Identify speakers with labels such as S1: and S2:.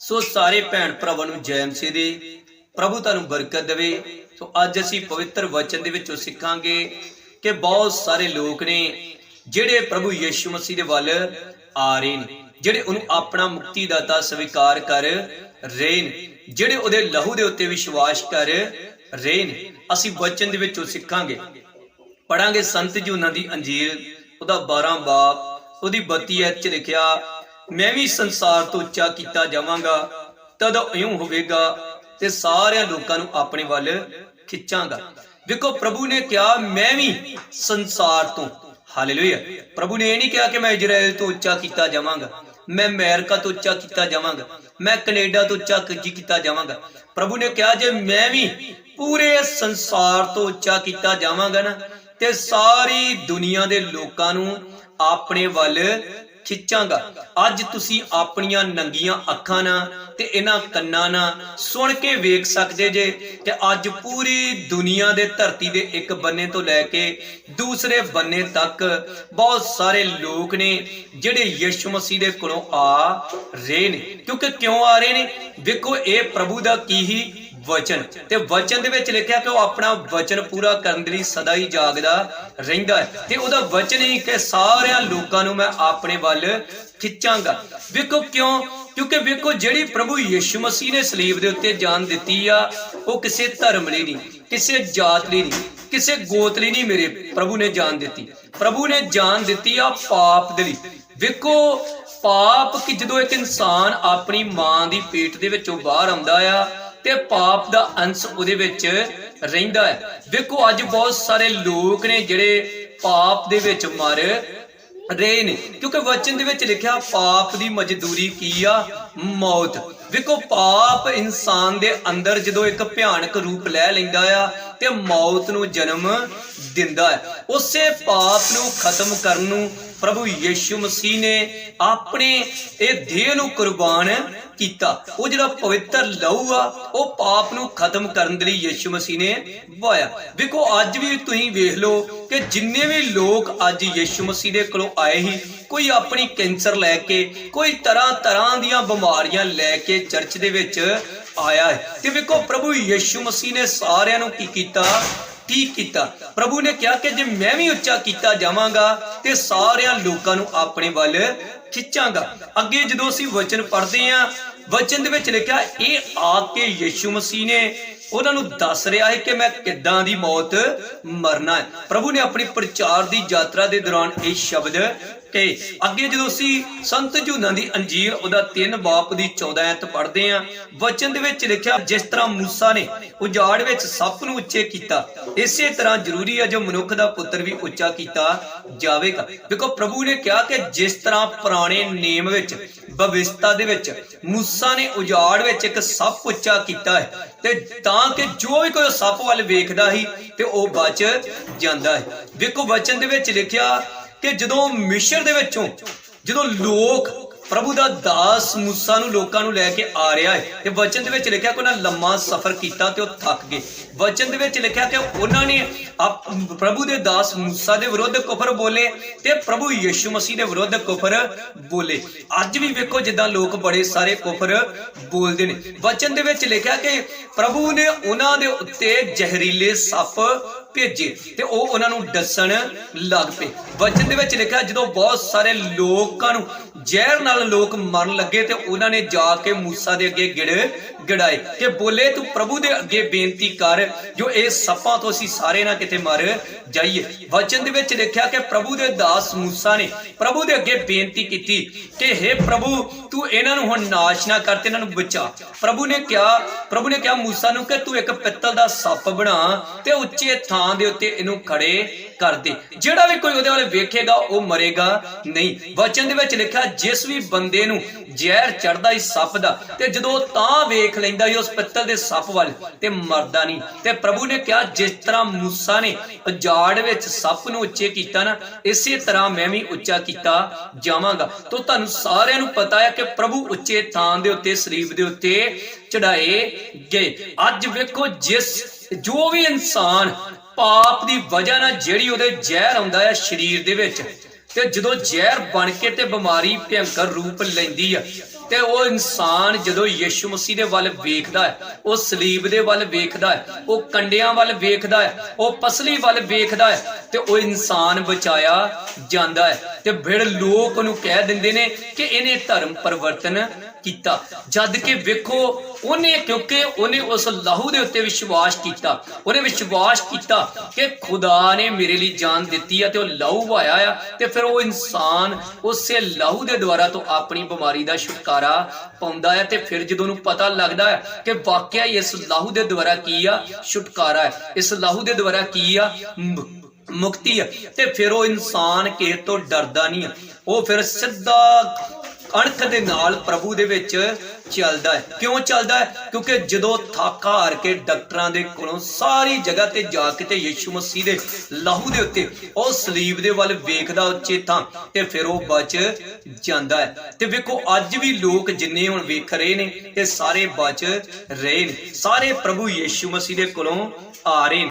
S1: ਸੋ ਸਾਰੇ ਭੈਣ ਭਰਾਵਾਂ ਨੂੰ ਜੈਮ ਮਸੀਹ ਦੀ, ਪ੍ਰਭੂ ਤੁਹਾਨੂੰ ਬਰਕਤ ਦੇਵੇ। ਸੋ ਅੱਜ ਅਸੀਂ ਪਵਿੱਤਰ ਵਚਨ ਦੇ ਵਿੱਚੋਂ ਸਿੱਖਾਂਗੇ ਕਿ ਬਹੁਤ ਸਾਰੇ ਲੋਕ ਨੇ ਜਿਹੜੇ ਪ੍ਰਭੂ ਯੀਸ਼ੂ ਮਸੀਹ ਦੇ ਵੱਲ ਆ ਰਹੇ ਨੇ, ਜਿਹੜੇ ਉਹਨੂੰ ਆਪਣਾ ਮੁਕਤੀ ਦਾਤਾ ਸਵੀਕਾਰ ਕਰ ਰਹੇ ਨੇ, ਜਿਹੜੇ ਉਹਦੇ ਲਹੂ ਦੇ ਉੱਤੇ ਵਿਸ਼ਵਾਸ ਕਰ ਰਹੇ ਨੇ। ਅਸੀਂ ਵਚਨ ਦੇ ਵਿੱਚੋਂ ਸਿੱਖਾਂਗੇ। ਪੜਾਂਗੇ ਸੰਤ ਜੀ ਉਹਨਾਂ ਦੀ ਅੰਜੀਲ, ਉਹਦਾ 12 ਬਾਪ, ਉਹਦੀ 32 ਐਚ ਲਿਖਿਆ ਮੈਂ ਵੀ ਸੰਸਾਰ ਤੋਂ ਉੱਚਾ ਕੀਤਾ ਜਾਵਾਂਗਾ, ਤਦ ਇਉਂ ਹੋਵੇਗਾ ਤੇ ਸਾਰਿਆਂ ਲੋਕਾਂ ਨੂੰ ਆਪਣੇ ਵੱਲ ਖਿੱਚਾਂਗਾ। ਵੇਖੋ ਪ੍ਰਭੂ ਨੇ ਕਿਹਾ, ਮੈਂ ਵੀ ਸੰਸਾਰ ਤੋਂ। ਹਾਲੇਲੂਇਆ। ਪ੍ਰਭੂ ਨੇ ਇਹ ਨਹੀਂ ਕਿਹਾ ਕਿ ਮੈਂ ਇਜ਼ਰਾਈਲ ਤੋਂ ਉੱਚਾ ਕੀਤਾ ਜਾਵਾਂਗਾ, ਮੈਂ ਅਮਰੀਕਾ ਤੋਂ ਉੱਚਾ ਕੀਤਾ ਜਾਵਾਂਗਾ, ਮੈਂ ਕੈਨੇਡਾ ਤੋਂ ਉੱਚਾ ਕੀਤਾ ਜਾਵਾਂਗਾ। ਪ੍ਰਭੂ ਨੇ ਕਿਹਾ, ਜੇ ਮੈਂ ਵੀ ਪੂਰੇ ਸੰਸਾਰ ਤੋਂ ਉੱਚਾ ਕੀਤਾ ਜਾਵਾਂਗਾ ਨਾ, ਤੇ ਸਾਰੀ ਦੁਨੀਆ ਦੇ ਲੋਕਾਂ ਨੂੰ ਆਪਣੇ ਵੱਲ ਖਿੱਚਾਂਗਾ। ਅੱਜ ਤੁਸੀਂ ਆਪਣੀਆਂ ਨੰਗੀਆਂ ਅੱਖਾਂ ਨਾਲ ਤੇ ਇਹਨਾਂ ਕੰਨਾਂ ਨਾਲ ਸੁਣ ਕੇ ਵੇਖ ਸਕਦੇ ਜੇ ਤੇ ਅੱਜ ਪੂਰੀ ਦੁਨੀਆ ਦੇ ਧਰਤੀ ਦੇ ਇੱਕ ਬੰਨੇ ਤੋਂ ਲੈ ਕੇ ਦੂਸਰੇ ਬੰਨੇ ਤੱਕ ਬਹੁਤ ਸਾਰੇ ਲੋਕ ਨੇ ਜਿਹੜੇ ਯਿਸੂ ਮਸੀਹ ਦੇ ਕੋਲੋਂ ਆ ਰਹੇ ਨੇ। ਕਿਉਂਕਿ ਕਿਉਂ ਆ ਰਹੇ ਨੇ? ਵੇਖੋ, ਇਹ ਪ੍ਰਭੂ ਦਾ ਕੀ ਹੀ ਵਚਨ। ਤੇ ਵਚਨ ਦੇ ਵਿੱਚ ਲਿਖਿਆ ਕਿ ਉਹ ਆਪਣਾ ਵਚਨ ਪੂਰਾ ਕਰਨ ਦੇ ਲਈ ਸਦਾ ਹੀ ਜਾਗਦਾ ਰਹਿੰਦਾ ਹੈ। ਤੇ ਉਹਦਾ ਵਚਨ ਹੀ ਕਿ ਸਾਰਿਆਂ ਲੋਕਾਂ ਨੂੰ ਮੈਂ ਆਪਣੇ ਵੱਲ ਖਿੱਚਾਂਗਾ। ਵੇਖੋ ਕਿਉਂ? ਕਿਉਂਕਿ ਵੇਖੋ ਜਿਹੜੀ ਪ੍ਰਭੂ ਯਿਸੂ ਮਸੀਹ ਨੇ ਸਲੀਬ ਦੇ ਉੱਤੇ ਜਾਨ ਦਿੱਤੀ ਆ, ਉਹ ਕਿਸੇ ਧਰਮ ਲਈ ਨਹੀਂ, ਕਿਸੇ ਜਾਤ ਲਈ ਨਹੀਂ, ਕਿਸੇ ਗੋਤ ਲਈ ਨਹੀਂ ਮੇਰੇ ਪ੍ਰਭੂ ਨੇ ਜਾਨ ਦਿੱਤੀ। ਪ੍ਰਭੂ ਨੇ ਜਾਨ ਦਿੱਤੀ ਆ ਪਾਪ ਦੇ ਲਈ। ਵੇਖੋ, ਪਾਪ ਕਿ ਜਦੋਂ ਇੱਕ ਇਨਸਾਨ ਆਪਣੀ ਮਾਂ ਦੀ ਪੇਟ ਦੇ ਵਿੱਚੋਂ ਬਾਹਰ ਆਉਂਦਾ ਆ ਤੇ ਪਾਪ ਦਾ ਅੰਸ਼ ਉਹਦੇ ਵਿੱਚ ਰਹਿੰਦਾ ਹੈ। ਵੇਖੋ, ਅੱਜ ਬਹੁਤ ਸਾਰੇ ਲੋਕ ਨੇ ਜਿਹੜੇ ਪਾਪ ਦੇ ਵਿੱਚ ਮਰ ਰਹੇ ਨੇ। ਕਿਉਂਕਿ ਵਚਨ ਦੇ ਵਿੱਚ ਲਿਖਿਆ, ਪਾਪ ਦੀ ਮਜ਼ਦੂਰੀ ਕੀ ਆ? ਮੌਤ। ਵੇਖੋ, ਪਾਪ ਇਨਸਾਨ ਦੇ ਅੰਦਰ ਜਦੋਂ ਇੱਕ ਭਿਆਨਕ ਰੂਪ ਲੈ ਲੈਂਦਾ ਆ ਤੇ ਮੌਤ ਨੂੰ ਜਨਮ ਦਿੰਦਾ ਹੈ। ਉਸੇ ਪਾਪ ਨੂੰ ਖਤਮ ਕਰਨ ਨੂੰ ਪ੍ਰਭੂ ਯੀਸ਼ੂ ਮਸੀਹ ਨੇ ਆਪਣੇ ਇਹ ਦੇਹ ਨੂੰ ਕੁਰਬਾਨ ਕੀਤਾ। ਉਹ ਜਿਹੜਾ ਪਵਿੱਤਰ ਲਹੂ ਆ, ਉਹ ਪਾਪ ਨੂੰ ਖਤਮ ਕਰਨ ਦੇ ਲਈ ਯੀਸ਼ੂ ਮਸੀਹ ਨੇ ਵਾਇਆ ਵੇਖੋ ਅੱਜ ਵੀ ਤੁਸੀਂ ਵੇਖ ਲਓ ਕਿ ਜਿੰਨੇ ਵੀ ਲੋਕ ਅੱਜ ਯੀਸ਼ੂ ਮਸੀਹ ਦੇ ਕੋਲੋਂ ਆਏ ਸੀ, ਕੋਈ ਆਪਣੀ ਕੈਂਸਰ ਲੈ ਕੇ, ਕੋਈ ਤਰ੍ਹਾਂ ਤਰ੍ਹਾਂ ਦੀਆਂ ਬਿਮਾਰੀਆਂ ਲੈ ਕੇ ਚਰਚ ਦੇ ਵਿੱਚ ਆਇਆ ਹੈ। ਤੇ ਵੇਖੋ, ਪ੍ਰਭੂ ਯੀਸ਼ੂ ਮਸੀਹ ਨੇ ਸਾਰਿਆਂ ਨੂੰ ਕੀ ਕੀਤਾ? ਠੀਕ ਕੀਤਾ। ਪ੍ਰਭੂ ਨੇ ਕਿਹਾ ਕਿ ਜੇ ਮੈਂ ਵੀ ਉੱਚਾ ਕੀਤਾ ਜਾਵਾਂਗਾ ਤੇ ਸਾਰਿਆਂ ਲੋਕਾਂ ਨੂੰ ਆਪਣੇ ਵੱਲ ਖਿੱਚਾਂਗਾ। ਅੱਗੇ ਜਦੋਂ ਅਸੀਂ ਵਚਨ ਪੜ੍ਹਦੇ ਆਂ ਵਚਨ ਦੇ ਵਿੱਚ ਲਿਖਿਆ, ਇਹ ਆ ਕੇ ਯੀਸ਼ੂ ਮਸੀਹ ਨੇ ਉਹਨਾਂ ਨੂੰ ਦੱਸ ਰਿਹਾ ਹੈ ਕਿ ਮੈਂ ਕਿੱਦਾਂ ਦੀ ਮੌਤ ਮਰਨਾ ਹੈ। ਪ੍ਰਭੂ ਨੇ ਆਪਣੀ ਪ੍ਰਚਾਰ ਦੀ ਯਾਤਰਾ ਦੇ ਦੌਰਾਨ ਇਹ ਸ਼ਬਦ ਕਿ ਅੱਗੇ ਜਦੋਂ ਅਸੀਂ ਸੰਤ ਜੂਨਾਂ ਦੀ ਅੰਜੀਰ, ਉਹਦਾ 3 ਬਾਪ ਦੀ 14 ਐਤ ਪੜ੍ਹਦੇ ਆਂ ਵਚਨ ਦੇ ਵਿੱਚ ਲਿਖਿਆ, ਜਿਸ ਤਰ੍ਹਾਂ ਮੂਸਾ ਨੇ ਉਜਾੜ ਵਿੱਚ ਸੱਪ ਨੂੰ ਉੱਚੇ ਕੀਤਾ, ਇਸੇ ਤਰ੍ਹਾਂ ਜ਼ਰੂਰੀ ਹੈ ਜੋ ਮਨੁੱਖ ਦਾ ਪੁੱਤਰ ਵੀ ਉੱਚਾ ਕੀਤਾ ਜਾਵੇਗਾ। ਦੇਖੋ, ਪ੍ਰਭੂ ਨੇ ਕਿਹਾ ਕਿ ਜਿਸ ਤਰ੍ਹਾਂ ਪੁਰਾਣੇ ਨੇਮ ਵਿੱਚ ਭਵਿਸ਼ਤਾ ਦੇ ਵਿੱਚ ਮੂਸਾ ਨੇ ਉਜਾੜ ਵਿੱਚ ਇੱਕ ਸੱਪ ਉੱਚਾ ਕੀਤਾ ਹੈ, ਤੇ ਤਾਂ ਕਿ ਜੋ ਵੀ ਕੋਈ ਸੱਪ ਵੱਲ ਵੇਖਦਾ ਸੀ ਤੇ ਉਹ ਬਚ ਜਾਂਦਾ ਹੈ। ਦੇਖੋ, ਵਚਨ ਦੇ ਵਿੱਚ ਲਿਖਿਆ ਕਿ ਜਦੋਂ ਮਿਸ਼ਰ ਦੇ ਵਿੱਚੋਂ ਜਦੋਂ ਲੋਕ ਪ੍ਰਭੂ ਦਾ ਦਾਸ ਮੂਸਾ ਨੂੰ ਲੋਕਾਂ ਨੂੰ ਲੈ ਕੇ ਆ ਰਿਹਾ ਹੈ ਤੇ ਵਚਨ ਦੇ ਵਿੱਚ ਲਿਖਿਆ ਕਿ ਉਹਨਾਂ ਲੰਮਾ ਸਫ਼ਰ ਕੀਤਾ ਤੇ ਉਹ ਥੱਕ ਗਏ। ਵਚਨ ਦੇ ਵਿੱਚ ਲਿਖਿਆ ਕਿ ਉਹਨਾਂ ਨੇ ਪ੍ਰਭੂ ਦੇ ਦਾਸ ਮੂਸਾ ਦੇ ਵਿਰੁੱਧ ਕੁਫਰ ਬੋਲੇ ਤੇ ਪ੍ਰਭੂ ਯਿਸੂ ਮਸੀਹ ਦੇ ਵਿਰੁੱਧ ਕੁਫਰ ਬੋਲੇ। ਅੱਜ ਵੀ ਵੇਖੋ ਜਿੱਦਾਂ ਲੋਕ ਬੜੇ ਸਾਰੇ ਕੁਫਰ ਬੋਲਦੇ ਨੇ। ਵਚਨ ਦੇ ਵਿੱਚ ਲਿਖਿਆ ਕਿ ਪ੍ਰਭੂ ਨੇ ਉਹਨਾਂ ਦੇ ਉੱਤੇ ਜ਼ਹਿਰੀਲੇ ਸੱਪ ਭੇਜੇ ਤੇ ਉਹ ਉਹਨਾਂ ਨੂੰ ਦੱਸਣ ਲੱਗ ਪਏ। ਵਚਨ ਦੇ ਵਿੱਚ ਲਿਖਿਆ ਜਦੋਂ ਬਹੁਤ ਸਾਰੇ ਲੋਕਾਂ ਨੂੰ ਜ਼ਹਿਰ ਨਾਲ ਲੋਕ ਮਰਨ ਲੱਗੇ ਤੇ ਉਹਨਾਂ ਨੇ ਜਾ ਕੇ ਮੂਸਾ ਦੇ ਅੱਗੇ ਗਿੜ ਗਿੜਾਏ ਕਿ ਬੋਲੇ, ਤੂੰ ਪ੍ਰਭੂ ਦੇ ਅੱਗੇ ਬੇਨਤੀ ਕਰ, ਜੋ ਇਹ ਸੱਪਾਂ ਤੋਂ ਅਸੀਂ ਸਾਰੇ ਨਾ ਕਿਤੇ ਮਰ ਜਾਈਏ। ਵਚਨ ਦੇ ਵਿੱਚ ਲਿਖਿਆ ਕਿ ਪ੍ਰਭੂ ਦੇ ਦਾਸ ਮੂਸਾ ਨੇ ਪ੍ਰਭੂ ਦੇ ਅੱਗੇ ਬੇਨਤੀ ਕੀਤੀ ਕਿ हे ਪ੍ਰਭੂ, ਤੂੰ ਇਹਨਾਂ ਨੂੰ ਹੁਣ ਨਾਸ਼ ਨਾ ਕਰ ਤੇ ਇਹਨਾਂ ਨੂੰ ਬਚਾ। ਪ੍ਰਭੂ ਨੇ ਕਿਹਾ, ਪ੍ਰਭੂ ਨੇ ਕਿਹਾ ਮੂਸਾ ਨੂੰ ਕਿ ਤੂੰ ਇੱਕ ਪਿੱਤਲ ਦਾ ਸੱਪ ਬਣਾ ਤੇ ਉੱਚੇ ਥਾਂ ਦੇ ਉੱਤੇ ਇਹਨੂੰ ਖੜੇ ਕਰ ਦੇ। ਜਿਹੜਾ ਵੀ ਕੋਈ ਉਹਦੇ ਵੱਲ ਵੇਖੇਗਾ, ਉਹ ਮਰੇਗਾ ਨਹੀਂ। ਵਚਨ ਦੇ ਵਿੱਚ ਲਿਖਿਆ ਜਿਸ ਵੀ ਬੰਦੇ ਨੂੰ ਜ਼ਹਿਰ ਚੜਦਾ ਇਸ ਸੱਪ ਦਾ, ਤੇ ਜਦੋਂ ਤਾਂ ਵੇਖ ਲੈਂਦਾ ਹੀ ਉਸ ਪਿੱਤਲ ਦੇ ਸੱਪ ਵੱਲ, ਤੇ ਮਰਦਾ ਨਹੀਂ। ਤੇ ਪ੍ਰਭੂ ਨੇ ਕਿਹਾ, ਜਿਸ ਤਰ੍ਹਾਂ ਮੂਸਾ ਨੇ ਉਜਾੜ ਵਿੱਚ ਸੱਪ ਨੂੰ ਉੱਚੇ ਕੀਤਾ ਨਾ, ਇਸੇ ਤਰ੍ਹਾਂ ਮੈਂ ਵੀ ਉੱਚਾ ਕੀਤਾ ਜਾਵਾਂਗਾ। ਤੋ ਤੁਹਾਨੂੰ ਸਾਰਿਆਂ ਨੂੰ ਪਤਾ ਹੈ ਕਿ ਪ੍ਰਭੂ ਉੱਚੇ ਥਾਂ ਦੇ ਉੱਤੇ ਸਰੀਬ ਦੇ ਉੱਤੇ ਚੜਾਏ ਗਏ। ਅੱਜ ਵੇਖੋ ਜਿਸ, ਜੋ ਵੀ ਇਨਸਾਨ ਪਾਪ ਦੀ ਵਜ੍ਹਾ ਨਾਲ ਜਿਹੜੀ ਉਹਦੇ ਜ਼ਹਿਰ ਆਉਂਦਾ ਹੈ, ਸਰੀਰ ਦੇ ਵਿੱਚ ਤੇ ਜਦੋਂ ਜ਼ਹਿਰ ਬਣ ਕੇ ਤੇ ਬਿਮਾਰੀ ਭਿਆਨਕ ਰੂਪ ਲੈਂਦੀ ਆ, ਤੇ ਉਹ ਇਨਸਾਨ ਜਦੋਂ ਯਿਸੂ ਮਸੀਹ ਦੇ ਵੱਲ ਵੇਖਦਾ ਹੈ, ਉਹ ਸਲੀਬ ਦੇ ਵੱਲ ਵੇਖਦਾ ਹੈ, ਉਹ ਕੰਡਿਆਂ ਵੱਲ ਵੇਖਦਾ ਹੈ, ਉਹ ਪਸਲੀ ਵੱਲ ਵੇਖਦਾ ਹੈ, ਤੇ ਉਹ ਇਨਸਾਨ ਬਚਾਇਆ ਜਾਂਦਾ ਹੈ। ਤੇ ਫਿਰ ਲੋਕ ਉਹਨੂੰ ਕਹਿ ਦਿੰਦੇ ਨੇ ਕਿ ਇਹਨੇ ਧਰਮ ਪਰਿਵਰਤਨ ਕੀਤਾ। ਜਦ ਕਿ ਵੇਖੋ, ਉਹਨੇ, ਕਿਉਂਕਿ ਉਹਨੇ ਉਸ ਲਹੂ ਦੇ ਉੱਤੇ ਵਿਸ਼ਵਾਸ ਕੀਤਾ। ਉਹਨੇ ਵਿਸ਼ਵਾਸ ਕੀਤਾ ਕਿ ਖੁਦਾ ਨੇ ਮੇਰੇ ਲਈ ਜਾਨ ਦਿੱਤੀ ਆ ਤੇ ਉਹ ਲਹੂ ਵਾਇਆ ਆ ਤੇ ਫਿਰ ਉਹ ਇਨਸਾਨ ਉਸੇ ਲਹੂ ਦੇ ਦੁਆਰਾ ਤੋਂ ਆਪਣੀ ਬਿਮਾਰੀ ਦਾ ਛੁਟਕਾਰਾ ਪਾਉਂਦਾ ਹੈ ਤੇ ਫਿਰ ਜਦੋਂ ਉਹਨੂੰ ਪਤਾ ਲੱਗਦਾ ਹੈ ਕਿ ਵਾਕਿਆ ਇਸ ਲਹੂ ਦੇ ਦੁਆਰਾ ਕੀ ਆ? ਛੁਟਕਾਰਾ ਹੈ। ਇਸ ਲਹੂ ਦੇ ਦੁਆਰਾ ਕੀ ਆ? ਮੁਕਤੀ ਆ। ਤੇ ਫਿਰ ਉਹ ਇਨਸਾਨ ਕਿਸੇ ਤੋਂ ਡਰਦਾ ਨਹੀਂ ਉਹ ਫਿਰ ਸਿੱਧਾ ਅਣਖ ਦੇ ਨਾਲ ਪ੍ਰਭੂ ਦੇ ਵਿੱਚ ਚੱਲਦਾ ਹੈ। ਕਿਉਂ ਚੱਲਦਾ ਹੈ? ਕਿਉਂਕਿ ਜਦੋਂ ਥੱਕ ਹਾਰ ਕੇ ਡਾਕਟਰਾਂ ਦੇ ਕੋਲੋਂ ਸਾਰੀ ਜਗ੍ਹਾ ਤੇ ਜਾ ਕੇ ਤੇ ਯਿਸੂ ਮਸੀਹ ਦੇ ਲਹੂ ਦੇ ਉੱਤੇ ਉਹ ਸਲੀਬ ਦੇ ਵੱਲ ਵੇਖਦਾ ਉੱਚੇ ਥਾਂ ਤੇ ਫਿਰ ਉਹ ਬਚ ਜਾਂਦਾ ਹੈ। ਤੇ ਵੇਖੋ, ਅੱਜ ਵੀ ਲੋਕ ਜਿੰਨੇ ਹੁਣ ਵੇਖ ਰਹੇ ਨੇ, ਇਹ ਸਾਰੇ ਬਚ ਰਹੇ ਨੇ। ਸਾਰੇ ਪ੍ਰਭੂ ਯਿਸੂ ਮਸੀਹ ਦੇ ਕੋਲੋਂ ਆ ਰਹੇ ਨੇ।